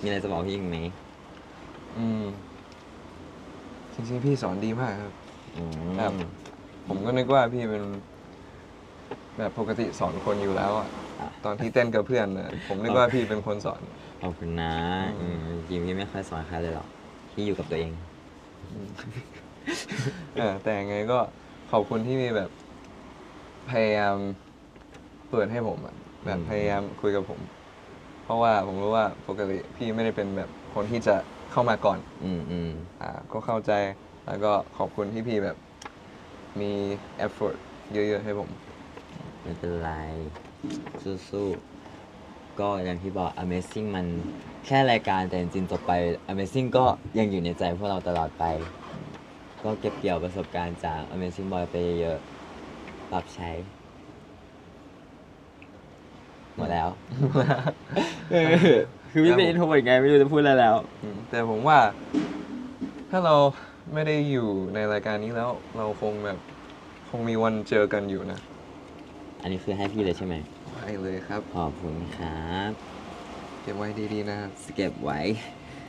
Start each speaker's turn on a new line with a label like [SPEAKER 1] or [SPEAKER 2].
[SPEAKER 1] มีอะไรจะบอกพี่อีกไหม
[SPEAKER 2] อืมจริงๆพี่สอนดีมากครับ
[SPEAKER 1] อืม
[SPEAKER 2] ครับ ผมก็นึกว่าพี่เป็น แบบปกติสอนคนอยู่แล้วอะตอนที่เต้นกับเพื่อนนะผมนึกว่าพี่เป็นคนสอน
[SPEAKER 1] ขอบคุณนะ
[SPEAKER 2] อื
[SPEAKER 1] อื
[SPEAKER 2] ม
[SPEAKER 1] มจริงๆพี่ไม่ค่อยสอนใครเลยหรอกพี่อยู่กับตัวเอง
[SPEAKER 2] เออแต่ยังไงก็ขอบคุณที่มีแบบ พยายามเปิดให้ผมอะแบบ
[SPEAKER 1] อืม
[SPEAKER 2] พยายามคุยกับผม เพราะว่าผมรู้ว่าปกติพี่ไม่ได้เป็นแบบคนที่จะเข้ามาก่อน
[SPEAKER 1] อืมอืม
[SPEAKER 2] อ่าก็เข้าใจแล้วก็ขอบคุณที่พี่แบบมี effort เยอะๆให้ผม
[SPEAKER 1] ไม่เป็นไร สู้ๆ ก็อย่างที่บอก Amazing มันแค่รายการแต่จริงๆจบไป Amazing ก็ยังอยู่ในใจพวกเราตลอดไป ก็เก็บเกี่ยวประสบการณ์จาก Amazing Boy ไปเยอะๆ ปรับใช้ หมดแล้วคือพี่เป็นโทรไงไม่รู้จะพูดอะไรแล้ว
[SPEAKER 2] อืมแต่ผมว่า ถ้าเราไม่ได้อยู่ในรายการนี้แล้ว เราคงแบบคงมีวันเจอกันอยู่นะ
[SPEAKER 1] อันนี้คือให้พี่เลยใช่ไหม
[SPEAKER 2] ไปเลยครับ
[SPEAKER 1] ขอบคุณครับ
[SPEAKER 2] เก็บไว้ดีๆนะครับ
[SPEAKER 1] สเก็บไว้
[SPEAKER 2] ค